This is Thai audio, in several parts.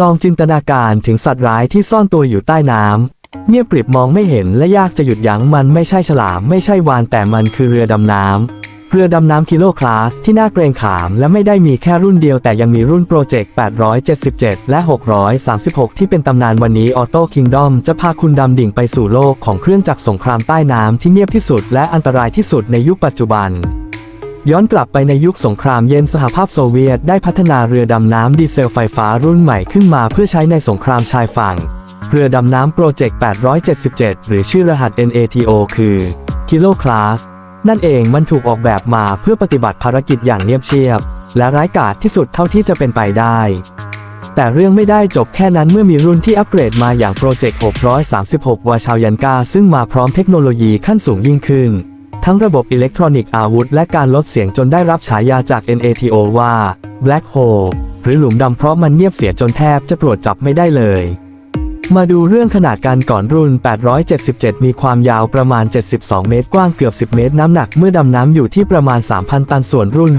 ลองจินตนาการถึงสัตว์ร้ายที่ซ่อนตัวอยู่ใต้น้ำเงียบกริบมองไม่เห็นและยากจะหยุดยั้งมันไม่ใช่ฉลามไม่ใช่วานแต่มันคือเรือดำน้ำเรือดำน้ำกิโลคลาสที่น่าเกรงขาม และไม่ได้มีแค่รุ่นเดียวแต่ยังมีรุ่นโปรเจกต์ 877 และ 636 ที่เป็นตำนานวันนี้ออโต้คิงดอมจะพาคุณดำดิ่งไปสู่โลกของเครื่องจักรสงครามใต้น้ำที่เงียบที่สุดและอันตรายที่สุดในยุคปัจจุบัน ย้อนกลับไปในยุคสงครามเย็นสหภาพโซเวียตได้พัฒนาเรือดำน้ำดีเซลไฟฟ้ารุ่นใหม่ขึ้นมาเพื่อใช้ในสงครามชายฝั่ง เรือดำน้ำโปรเจกต์ 877 หรือชื่อรหัส NATO คือ Kilo Class นั่นเองมันถูกออกแบบมาเพื่อปฏิบัติภารกิจอย่างเงียบเชียบ และร้ายกาจที่สุดเท่าที่จะเป็นไปได้ แต่เรื่องไม่ได้จบแค่นั้นเมื่อมีรุ่นที่อัปเกรดมาอย่างโปรเจกต์ 636 วาชาวยันกาซึ่งมาพร้อมเทคโนโลยีขั้นสูงยิ่งขึ้น ทั้งระบบอิเล็กทรอนิกส์อาวุธ และการลดเสียงจนได้รับฉายาจาก NATO ว่า Black Hole หรือหลุมดำเพราะมันเงียบเสียจนแทบจะตรวจจับไม่ได้เลย มาดูเรื่องขนาดการก่อนรุ่น 877 มีความยาวประมาณ 72 เมตร กว้างเกือบ 10 เมตร น้ำหนักเมื่อดำน้ำอยู่ที่ประมาณ 3,000 ตัน ส่วนรุ่น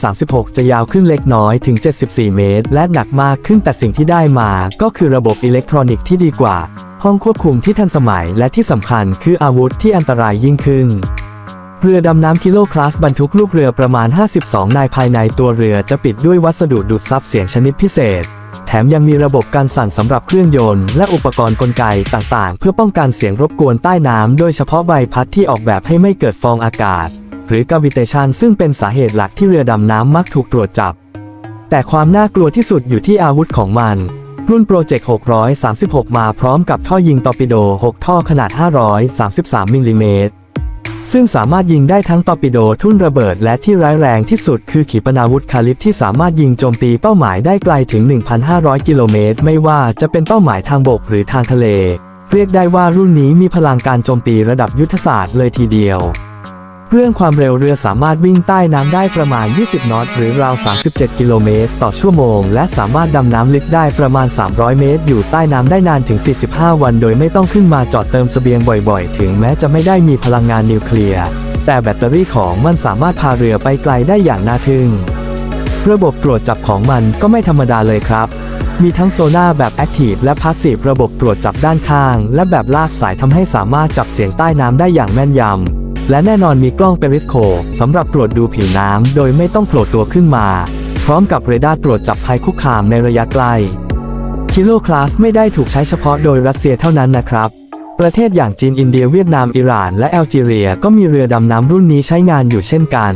636 จะยาวขึ้นเล็กน้อยถึง 74 เมตร และหนักมากขึ้นแต่สิ่งที่ได้มา ก็คือระบบอิเล็กทรอนิกส์ที่ดีกว่า ห้องควบคุมที่ทันสมัย และที่สำคัญคืออาวุธที่อันตรายยิ่งขึ้น เรือดำน้ำกิโลคลาสบรรทุกลูกเรือประมาณ 52 นายภายในตัวเรือจะปิดด้วยวัสดุดูดซับเสียงชนิดพิเศษ แถมยังมีระบบการสั่นสำหรับเครื่องยนต์และอุปกรณ์กลไกต่างๆ เพื่อป้องกันเสียงรบกวนใต้น้ำโดยเฉพาะใบพัดที่ออกแบบให้ไม่เกิดฟองอากาศ หรือกาวิเตชันซึ่งเป็นสาเหตุหลักที่เรือดำน้ำมักถูกตรวจจับ แต่ความน่ากลัวที่สุดอยู่ที่อาวุธของมัน รุ่นโปรเจกต์ 636 มาพร้อมกับท่อยิงตอร์ปิโด 6 ท่อขนาด 533มิลลิเมตร ซึ่งสามารถยิงได้ทั้งตอร์ปิโดทุ่นระเบิดและที่ร้ายแรงที่สุดคือขีปนาวุธคาลิปที่สามารถยิงโจมตีเป้าหมายได้ไกลถึง 1,500 กิโลเมตร ไม่ว่าจะเป็นเป้าหมายทางบกหรือทางทะเล เรียกได้ว่ารุ่นนี้มีพลังการโจมตีระดับยุทธศาสตร์เลยทีเดียว เรื่องความเร็วเรือสามารถวิ่งใต้น้ำได้ประมาณ 20 นอต หรือราว 37 กิโลเมตร ต่อชั่วโมง และสามารถดำน้ำลึกได้ประมาณ 300 เมตร อยู่ใต้น้ำได้นานถึง 45 วัน โดยไม่ต้องขึ้นมาจอดเติมเสบียงบ่อยๆ ถึงแม้จะไม่ได้มีพลังงานนิวเคลียร์ แต่แบตเตอรี่ของมันสามารถพาเรือไปไกลได้อย่างน่าทึ่ง ระบบตรวจจับของมันก็ไม่ธรรมดาเลยครับมีทั้งโซน่าแบบแอคทีฟและพาสซีฟระบบตรวจจับด้านข้าง และแบบลากสายทำให้สามารถจับเสียงใต้น้ำได้อย่างแม่นยำ และแน่นอนมีกล้องเปริสโคสำหรับตรวจดูผิวน้ำโดยไม่ต้องโผล่ตัวขึ้นมา พร้อมกับเรดาร์ตรวจจับภัยคุกคามในระยะไกลคิโลคลาสไม่ได้ถูกใช้เฉพาะโดยรัสเซียเท่านั้นนะครับ ประเทศอย่างจีนอินเดียเวียดนามอิหร่าน และแอลจีเรียก็มีเรือดำน้ำรุ่นนี้ใช้งานอยู่เช่นกัน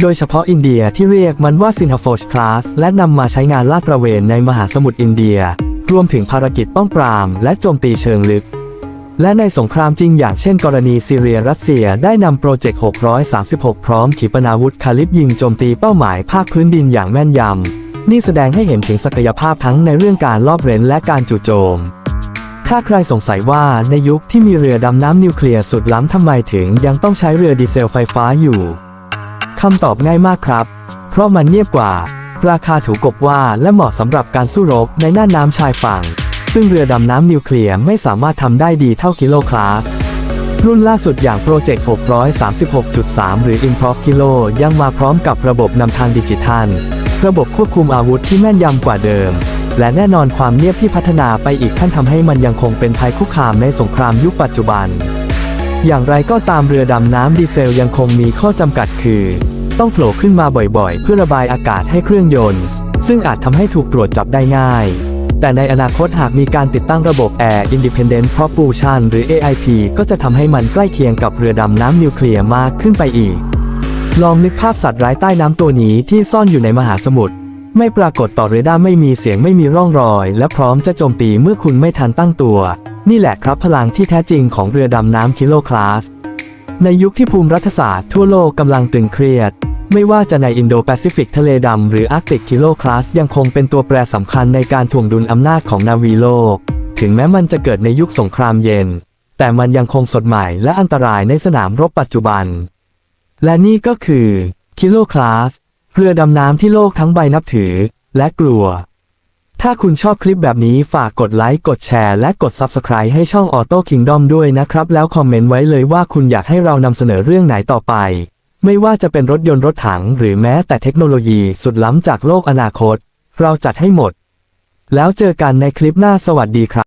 โดยเฉพาะอินเดียที่เรียกมันว่าซินฮาโฟชคลาสและนำมาใช้งานลาดตระเวนในมหาสมุทรอินเดีย รวมถึงภารกิจป้องปราม และโจมตีเชิงลึก และในสงครามจริงอย่างเช่นกรณีซีเรียรัสเซียได้นำโปรเจกต์ 636 พร้อมขีปนาวุธคาลิปยิงโจมตีเป้าหมายภาคพื้นดินอย่างแม่นยำ นี่แสดงให้เห็นถึงศักยภาพทั้งในเรื่องการลอบเร้นและการจู่โจม ถ้าใครสงสัยว่าในยุคที่มีเรือดำน้ำนิวเคลียร์สุดล้ำทำไมถึงยังต้องใช้เรือดีเซลไฟฟ้าอยู่คำตอบง่ายมากครับ เพราะมันเงียบกว่า ราคาถูกกบว่าและเหมาะสำหรับการสู้รบในน่านน้ำชายฝั่ง ซึ่งเรือดำน้ำนิวเคลียร์ไม่สามารถทำได้ดีเท่ากิโลคลาสรุ่นล่าสุดอย่างโปรเจกต์636.3 หรือ Improv Kilo ยังมาพร้อมกับระบบนำทางดิจิทัล ระบบควบคุมอาวุธที่แม่นยำกว่าเดิม และแน่นอนความเงียบที่พัฒนาไปอีกขั้นทำให้มันยังคงเป็นภัยคุกคามในสงครามยุคปัจจุบัน อย่างไรก็ตามเรือดำน้ำดีเซลยังคงมีข้อจำกัดคือ ต้องโผล่ขึ้นมาบ่อยๆ เพื่อระบายอากาศให้เครื่องยนต์ ซึ่งอาจทำให้ถูกตรวจจับได้ง่าย แต่ในอนาคตหากมีการติดตั้งระบบ Air Independent Propulsion หรือ AIP ก็จะทำให้มันใกล้เคียงกับเรือดำน้ำนิวเคลียร์มากขึ้นไปอีก ลองนึกภาพสัตว์ร้ายใต้น้ำตัวนี้ที่ซ่อนอยู่ในมหาสมุทรไม่ปรากฏต่อเรดาร์ไม่มีเสียงไม่มีร่องรอย และพร้อมจะโจมตีเมื่อคุณไม่ทันตั้งตัว นี่แหละครับพลังที่แท้จริงของเรือดำน้ำคิโลคลาสในยุคที่ภูมิรัฐศาสตร์ทั่วโลกกำลังตึงเครียด ไม่ว่าจะในอินโดแปซิฟิกทะเลดำหรืออาร์กติกคิโลคลาสยังคงเป็นตัวแปรสำคัญในการถ่วงดุลอำนาจของนาวีโลก ถึงแม้มันจะเกิดในยุคสงครามเย็น แต่มันยังคงสดใหม่และอันตรายในสนามรบปัจจุบัน และนี่ก็คือคิโลคลาสเรือดำน้ำที่โลกทั้งใบนับถือ และกลัว ถ้าคุณชอบคลิปแบบนี้ฝากกดไลค์กดแชร์และกด Subscribe ให้ช่อง Auto Kingdom ด้วยนะครับ แล้วคอมเมนต์ไว้เลยว่าคุณอยากให้เรานำเสนอเรื่องไหนต่อไป ไม่ว่าจะเป็นรถยนต์รถถัง หรือแม้แต่เทคโนโลยีสุดล้ำจากโลกอนาคต เราจัดให้หมด แล้วเจอกันในคลิปหน้าสวัสดีครับ